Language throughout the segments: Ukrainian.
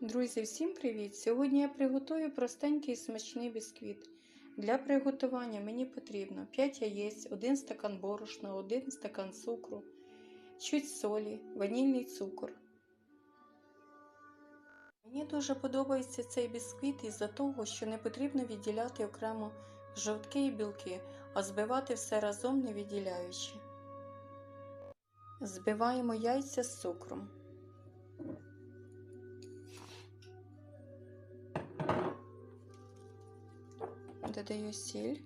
Друзі, всім привіт! Сьогодні я приготую простенький смачний бісквіт. Для приготування мені потрібно 5 яєць, 1 стакан борошна, 1 стакан цукру, чуть солі, ванільний цукор. Мені дуже подобається цей бісквіт із-за того, що не потрібно відділяти окремо жовтки і білки, а збивати все разом не відділяючи. Збиваємо яйця з цукром. Додаю сіль.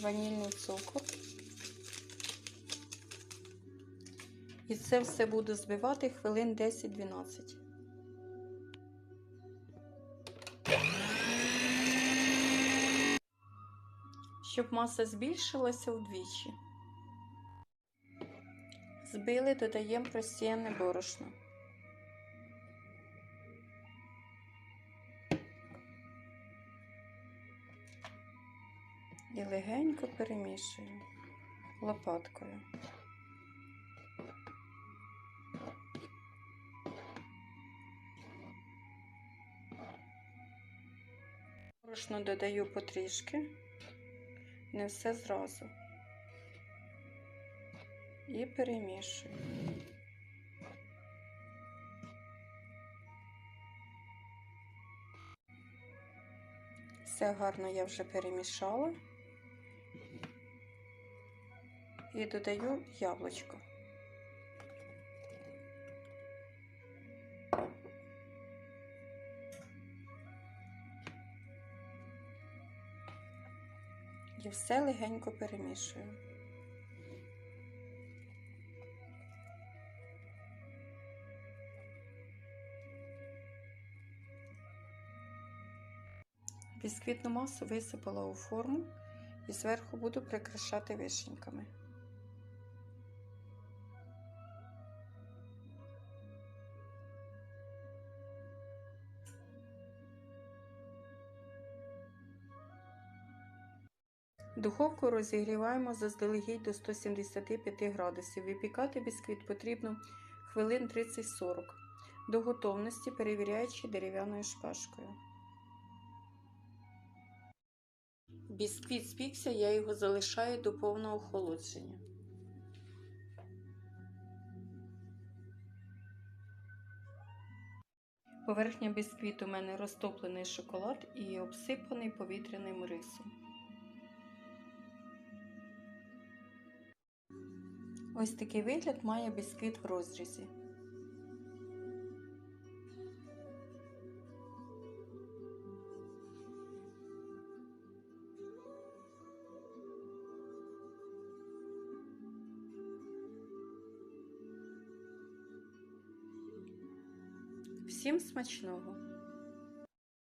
Ванільний цукор. І це все буду збивати хвилин 10-12. Щоб маса збільшилася вдвічі. Збили, додаємо просіяне борошно. І легенько перемішую лопаткою. Борошно додаю потрішки, не все зразу. І перемішую. Все гарно я вже перемішала і додаю яблучко. І все легенько перемішую. Бісквітну масу висипала у форму і зверху буду прикрашати вишеньками. Духовку розігріваємо заздалегідь до 175 градусів. Випікати бісквіт потрібно хвилин 30-40 до готовності, перевіряючи дерев'яною шпажкою. Бісквіт спікся, я його залишаю до повного охолодження. Поверхня бісквіту у мене розтоплений шоколад і обсипаний повітряним рисом. Ось такий вигляд має бісквіт в розрізі. Всім смачного!